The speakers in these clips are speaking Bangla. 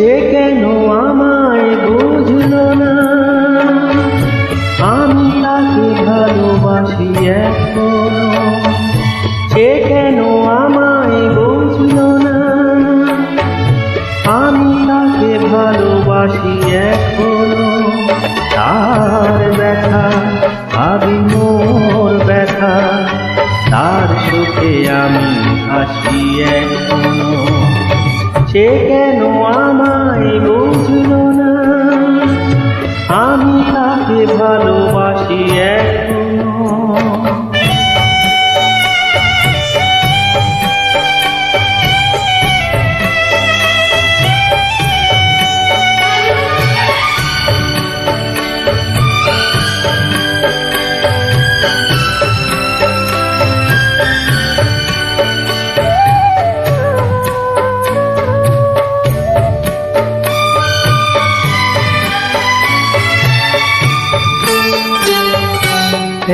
সে কেন আমায় বুঝলো না? আমি তাকে ভালোবাসি এখনও। সে কেন আমায় বুঝলো না? আমি তাকে ভালোবাসি এখনও। তার ব্যথা, ভাবি মোর ব্যথা। তার সুখে আমি হাসি এখনও। সে কেন আমায় বুঝলো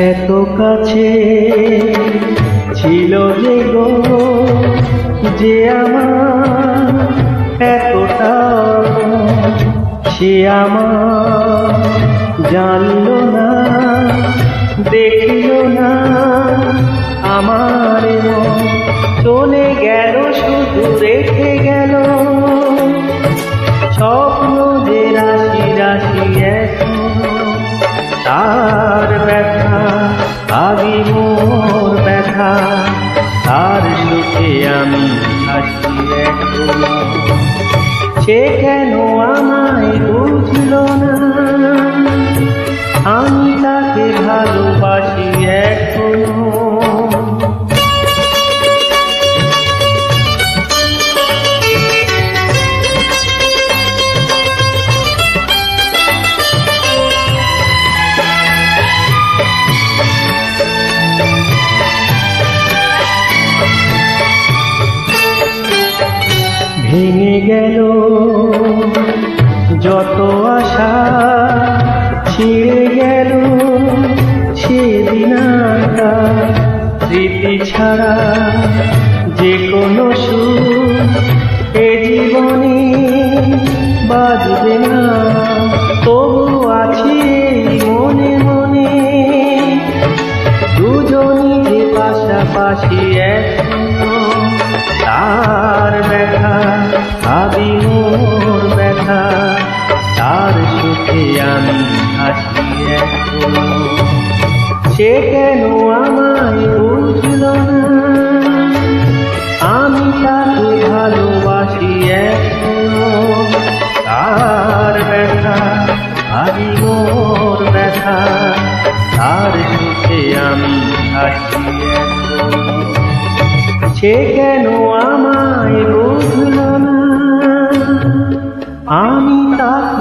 এত কাছে ছিল যে গো, যে আমার এতটা, সে আমার জানলো না, দেখল না, আমার চলে গেল, শুধু রেখে গেল। স্বপ্ন যে রাশি রাশি আমি হাসি এখনও সে কেন আমায় বুঝল গেল যত আশা ছিঁড়ে গেল, সেদিন। স্মৃতি ছাড়া যে কোনো সুখ এ জীবনে বাজবে না সে কেন আমায় বুঝল না? আমি তাকে ভালোবাসি তার ব্যথা ভাবি মোর ব্যথা। তার সুখে আমি এখনও। সে কেন আমায় বুঝল না? আমি তাকে